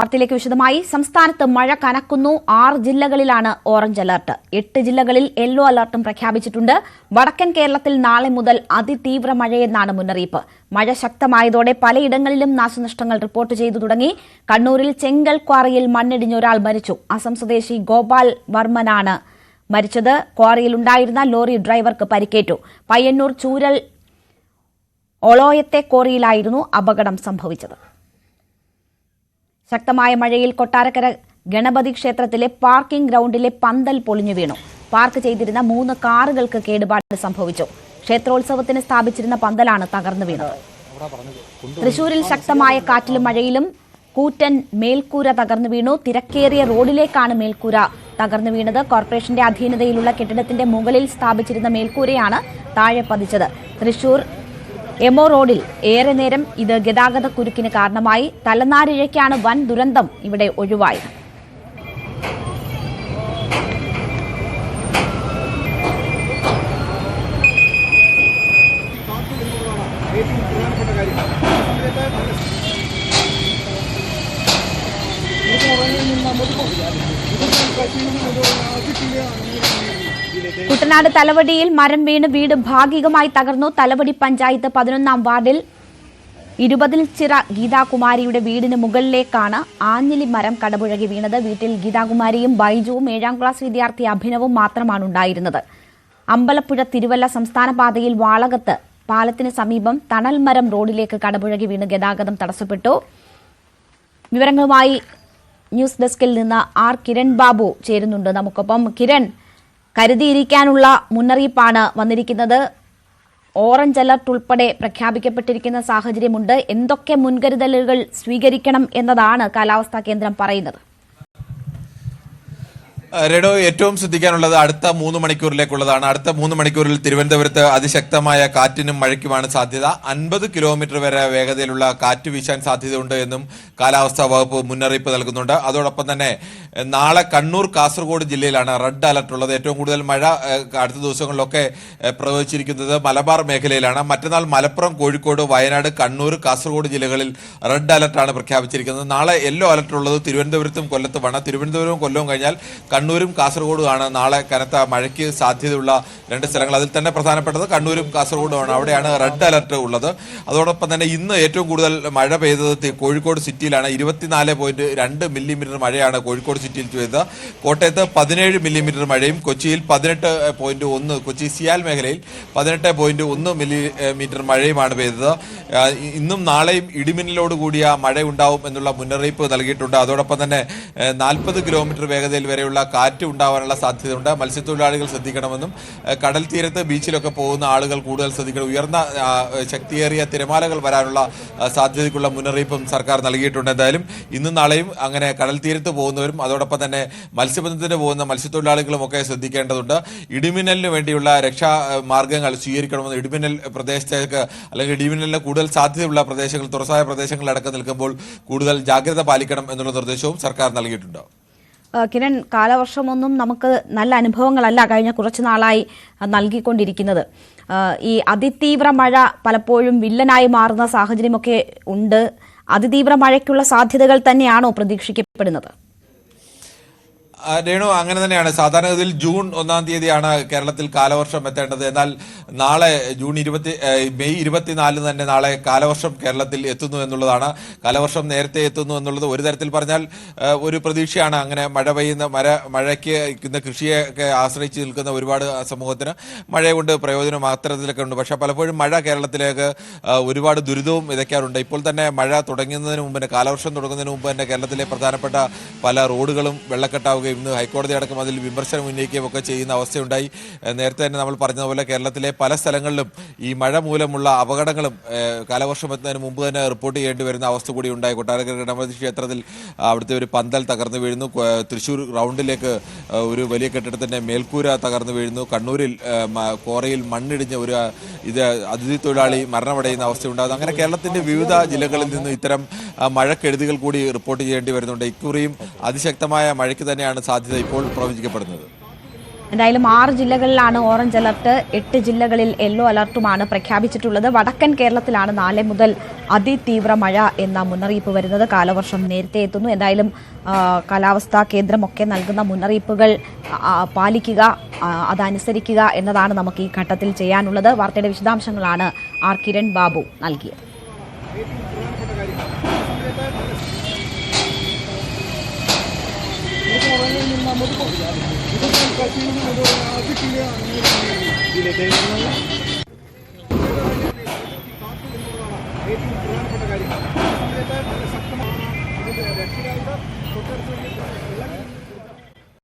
വാർത്തയിലേക്ക് വിശദമായി. സംസ്ഥാനത്ത് മഴ കനക്കുന്നു. ആറ് ജില്ലകളിലാണ് ഓറഞ്ച് അലർട്ട്. എട്ട് ജില്ലകളിൽ യെല്ലോ അലർട്ടും പ്രഖ്യാപിച്ചിട്ടുണ്ട്. വടക്കൻ കേരളത്തിൽ നാളെ മുതൽ അതിതീവ്ര മഴയെന്നാണ് മുന്നറിയിപ്പ്. മഴ ശക്തമായതോടെ പലയിടങ്ങളിലും നാശനഷ്ടങ്ങൾ റിപ്പോർട്ട് ചെയ്തു തുടങ്ങി. കണ്ണൂരിൽ ചെങ്കൽ ക്വാറിയിൽ മണ്ണിടിഞ്ഞ് ഒരാൾ മരിച്ചു. അസം സ്വദേശി ഗോപാൽ വർമ്മനാണ് മരിച്ചത്. ക്വാറിയിലുണ്ടായിരുന്ന ലോറി ഡ്രൈവർക്ക് പരിക്കേറ്റു. പയ്യന്നൂർ ചൂരൽ ഒളോയത്തെ ക്വാറിയിലായിരുന്നു അപകടം സംഭവിച്ചത്. ശക്തമായ മഴയിൽ കൊട്ടാരക്കര ഗണപതി ക്ഷേത്രത്തിലെ പാർക്കിംഗ് ഗ്രൗണ്ടിലെ പന്തൽ പൊളിഞ്ഞു വീണു. പാർക്ക് ചെയ്തിരുന്ന മൂന്ന് കാറുകൾക്ക് കേടുപാട് സംഭവിച്ചു. ക്ഷേത്രോത്സവത്തിന് സ്ഥാപിച്ചിരുന്ന പന്തലാണ് തകർന്നു വീണത്. തൃശൂരിൽ ശക്തമായ കാറ്റിലും മഴയിലും കൂറ്റൻ മേൽക്കൂര തകർന്നു വീണു. തിരക്കേറിയ റോഡിലേക്കാണ് മേൽക്കൂര തകർന്നു വീണത്. കോർപ്പറേഷന്റെ അധീനതയിലുള്ള കെട്ടിടത്തിന്റെ മുകളിൽ സ്ഥാപിച്ചിരുന്ന മേൽക്കൂരയാണ് താഴെ പതിച്ചത്. തൃശൂർ എമോ റോഡിൽ ഏറെ നേരം ഇത് ഗതാഗത കുരുക്കിന് കാരണമായി തലനാരിഴയ്ക്കാണ് വൻ ദുരന്തം ഇവിടെ ഒഴിവായത്. കുട്ടനാട് തലവടിയിൽ മരം വീണ് വീട് ഭാഗികമായി തകർന്നു. തലവടി പഞ്ചായത്ത് പതിനൊന്നാം വാർഡിൽ ഇരുപതിൽ ചിറ ഗീതാകുമാരിയുടെ വീടിന് മുകളിലേക്കാണ് ആഞ്ഞിലി മരം കടപുഴകി വീണത്. വീട്ടിൽ ഗീതാകുമാരിയും ബൈജുവും ഏഴാം ക്ലാസ് വിദ്യാർത്ഥി അഭിനവും മാത്രമാണ് ഉണ്ടായിരുന്നത്. അമ്പലപ്പുഴ തിരുവല്ല സംസ്ഥാന പാതയിൽ വാളകത്ത് പാലത്തിന് സമീപം തണൽമരം റോഡിലേക്ക് കടപുഴകി വീണ് ഗതാഗതം തടസ്സപ്പെട്ടു. വിവരങ്ങളുമായി ന്യൂസ് ഡെസ്കിൽ നിന്ന് ആർ. കിരൺ ബാബു ചേരുന്നുണ്ട്. നമുക്കൊപ്പം കിരൺ കരുതിയിരിക്കാനുള്ള മുന്നറിയിപ്പാണ് വന്നിരിക്കുന്നത്. ഓറഞ്ച് അലർട്ട് ഉൾപ്പെടെ പ്രഖ്യാപിക്കപ്പെട്ടിരിക്കുന്ന സാഹചര്യമുണ്ട്. എന്തൊക്കെ മുൻകരുതലുകൾ സ്വീകരിക്കണം എന്നതാണ് കാലാവസ്ഥാ കേന്ദ്രം പറയുന്നത്. രേണു ഏറ്റവും ശ്രദ്ധിക്കാനുള്ളത് അടുത്ത മൂന്ന് മണിക്കൂറിലേക്കുള്ളതാണ്. അടുത്ത മൂന്ന് മണിക്കൂറിൽ തിരുവനന്തപുരത്ത് അതിശക്തമായ കാറ്റിനും മഴയ്ക്കുമാണ് സാധ്യത. അൻപത് കിലോമീറ്റർ വരെ വേഗതയിലുള്ള കാറ്റ് വീശാൻ സാധ്യതയുണ്ട് എന്നും കാലാവസ്ഥാ വകുപ്പ് മുന്നറിയിപ്പ് നൽകുന്നുണ്ട്. അതോടൊപ്പം തന്നെ നാളെ കണ്ണൂർ കാസർഗോഡ് ജില്ലയിലാണ് റെഡ് അലർട്ട് ഉള്ളത്. ഏറ്റവും കൂടുതൽ മഴ അടുത്ത ദിവസങ്ങളിലൊക്കെ പ്രവചിച്ചിരിക്കുന്നത് മലബാർ മേഖലയിലാണ്. മറ്റന്നാൾ മലപ്പുറം കോഴിക്കോട് വയനാട് കണ്ണൂർ കാസർഗോഡ് ജില്ലകളിൽ റെഡ് അലർട്ടാണ് പ്രഖ്യാപിച്ചിരിക്കുന്നത്. നാളെ യെല്ലോ അലർട്ട് ഉള്ളത് തിരുവനന്തപുരത്തും കൊല്ലത്തുമാണ് തിരുവനന്തപുരവും കൊല്ലവും കഴിഞ്ഞാൽ കണ്ണൂരും കാസർഗോഡുമാണ് നാളെ കനത്ത മഴയ്ക്ക് സാധ്യതയുള്ള രണ്ട് സ്ഥലങ്ങൾ. അതിൽ തന്നെ പ്രധാനപ്പെട്ടത് കണ്ണൂരും കാസർഗോഡുമാണ് അവിടെയാണ് റെഡ് അലർട്ട് ഉള്ളത്. അതോടൊപ്പം തന്നെ ഇന്ന് ഏറ്റവും കൂടുതൽ മഴ പെയ്തത് കോഴിക്കോട് സിറ്റിയിലാണ്. ഇരുപത്തിനാല് പോയിന്റ് രണ്ട് മില്ലിമീറ്റർ മഴയാണ് കോഴിക്കോട് സിറ്റിയിൽ പെയ്തത് കോട്ടയത്ത് പതിനേഴ് മില്ലിമീറ്റർ മഴയും കൊച്ചിയിൽ പതിനെട്ട് പോയിന്റ് ഒന്ന് കൊച്ചി സിയാൽ മേഖലയിൽ പതിനെട്ട് പോയിന്റ് ഒന്ന് മില്ലിമീറ്റർ മഴയുമാണ് പെയ്തത്. ഇന്നും നാളെയും ഇടിമിന്നലോട് കൂടിയ മഴ ഉണ്ടാവും എന്നുള്ള മുന്നറിയിപ്പ് നൽകിയിട്ടുണ്ട്. അതോടൊപ്പം തന്നെ നാൽപ്പത് കിലോമീറ്റർ വേഗതയിൽ വരെയുള്ള കാറ്റ് ഉണ്ടാവാനുള്ള സാധ്യതയുണ്ട്. മത്സ്യത്തൊഴിലാളികൾ ശ്രദ്ധിക്കണമെന്നും കടൽ തീരത്ത് ബീച്ചിലൊക്കെ പോകുന്ന ആളുകൾ കൂടുതൽ ശ്രദ്ധിക്കണം. ഉയർന്ന ശക്തിയേറിയ തിരമാലകൾ വരാനുള്ള സാധ്യതയ്ക്കുള്ള മുന്നറിയിപ്പും സർക്കാർ നൽകിയിട്ടുണ്ട്. എന്തായാലും ഇന്നും നാളെയും അങ്ങനെ കടൽ തീരത്ത് പോകുന്നവരും അതോടൊപ്പം തന്നെ മത്സ്യബന്ധനത്തിന് പോകുന്ന മത്സ്യത്തൊഴിലാളികളും ഒക്കെ ശ്രദ്ധിക്കേണ്ടതുണ്ട്. ഇടിമിന്നലിന് വേണ്ടിയുള്ള രക്ഷാ മാർഗങ്ങൾ സ്വീകരിക്കണമെന്ന് ഇടിമിന്നൽ പ്രദേശത്തേക്ക് അല്ലെങ്കിൽ ഇടിമിന്നലിന് കൂടുതൽ സാധ്യതയുള്ള പ്രദേശങ്ങൾ തുറസായ പ്രദേശങ്ങളിലടക്കം നിൽക്കുമ്പോൾ കൂടുതൽ ജാഗ്രത പാലിക്കണം എന്നുള്ള നിർദ്ദേശവും സർക്കാർ നൽകിയിട്ടുണ്ട്. കിരൺ കാലവർഷമൊന്നും നമുക്ക് നല്ല അനുഭവങ്ങളല്ല കഴിഞ്ഞ കുറച്ച് നാളായി നൽകിക്കൊണ്ടിരിക്കുന്നത്. ഈ അതിതീവ്ര മഴ പലപ്പോഴും വില്ലനായി മാറുന്ന സാഹചര്യമൊക്കെ ഉണ്ട്. അതിതീവ്ര മഴയ്ക്കുള്ള സാധ്യതകൾ തന്നെയാണോ പ്രതീക്ഷിക്കപ്പെടുന്നത്? രേണു അങ്ങനെ തന്നെയാണ്. സാധാരണഗതിയിൽ ജൂൺ ഒന്നാം തീയതിയാണ് കേരളത്തിൽ കാലവർഷം എത്തേണ്ടത്. എന്നാൽ നാളെ ജൂൺ ഇരുപത്തി മെയ് ഇരുപത്തിനാലിന് തന്നെ നാളെ കാലവർഷം കേരളത്തിൽ എത്തുന്നു എന്നുള്ളതാണ്. കാലവർഷം നേരത്തെ എത്തുന്നു എന്നുള്ളത് ഒരു തരത്തിൽ പറഞ്ഞാൽ ഒരു പ്രതീക്ഷയാണ്. അങ്ങനെ മഴ പെയ്യുന്ന മഴ മഴയ്ക്ക് ഇന്ന് കൃഷിയൊക്കെ ആശ്രയിച്ച് നിൽക്കുന്ന ഒരുപാട് സമൂഹത്തിന് മഴ കൊണ്ട് പ്രയോജനം അത്തരത്തിലൊക്കെ ഉണ്ട്. പക്ഷേ പലപ്പോഴും മഴ കേരളത്തിലേക്ക് ഒരുപാട് ദുരിതവും വിതയ്ക്കാറുണ്ട്. ഇപ്പോൾ തന്നെ മഴ തുടങ്ങുന്നതിന് മുമ്പ് തന്നെ കാലവർഷം തുടങ്ങുന്നതിന് മുമ്പ് തന്നെ കേരളത്തിലെ പ്രധാനപ്പെട്ട പല റോഡുകളും വെള്ളക്കെട്ടാവുകയും ഇന്ന് ഹൈക്കോടതി അടക്കം അതിൽ വിമർശനം ഉന്നയിക്കുകയും ഒക്കെ ചെയ്യുന്ന അവസ്ഥയുണ്ടായി. നേരത്തെ തന്നെ നമ്മൾ പറഞ്ഞതുപോലെ കേരളത്തിലെ പല സ്ഥലങ്ങളിലും ഈ മഴ മൂലമുള്ള അപകടങ്ങളും കാലവർഷം എത്തുന്നതിന് മുമ്പ് തന്നെ റിപ്പോർട്ട് ചെയ്യേണ്ടി വരുന്ന അവസ്ഥ കൂടി ഉണ്ടായി. കൊട്ടാരക്കര ഗണപതി ക്ഷേത്രത്തിൽ അവിടുത്തെ ഒരു പന്തൽ തകർന്നു വീഴുന്നു. തൃശ്ശൂർ റൗണ്ടിലേക്ക് ഒരു വലിയ കെട്ടിടത്തിന്റെ മേൽക്കൂര തകർന്നു വീഴുന്നു. കണ്ണൂരിൽ കോറയിൽ മണ്ണിടിഞ്ഞ ഒരു ഇത് അതിഥി തൊഴിലാളി മരണമടയുന്ന അവസ്ഥയുണ്ടാകുന്നു. അങ്ങനെ കേരളത്തിന്റെ വിവിധ ജില്ലകളിൽ നിന്ന് ഇത്തരം മഴക്കെടുതികൾ കൂടി റിപ്പോർട്ട് ചെയ്യേണ്ടി വരുന്നുണ്ട്. ഇക്കുറിയും അതിശക്തമായ മഴയ്ക്ക് തന്നെയാണ് സാധ്യത ഇപ്പോൾ പ്രവചിക്കപ്പെടുന്നത്. എന്തായാലും ആറ് ജില്ലകളിലാണ് ഓറഞ്ച് അലർട്ട് എട്ട് ജില്ലകളിൽ യെല്ലോ അലർട്ടുമാണ് പ്രഖ്യാപിച്ചിട്ടുള്ളത്. വടക്കൻ കേരളത്തിലാണ് നാളെ മുതൽ അതിതീവ്ര മഴ എന്ന മുന്നറിയിപ്പ് വരുന്നത്. കാലവർഷം നേരത്തെ എത്തുന്നു. എന്തായാലും കാലാവസ്ഥാ കേന്ദ്രമൊക്കെ നൽകുന്ന മുന്നറിയിപ്പുകൾ പാലിക്കുക അതനുസരിക്കുക എന്നതാണ് നമുക്ക് ഈ ഘട്ടത്തിൽ ചെയ്യാനുള്ളത്. വാർത്തയുടെ വിശദാംശങ്ങളാണ് ആർ കിരൺ ബാബു നൽകിയത്. പ്രധാനപ്പെട്ട കാര്യം ആ സമയത്ത് നല്ല ശക്തമായ രക്ഷിതാക്കളുടെ തൊട്ടടുത്ത്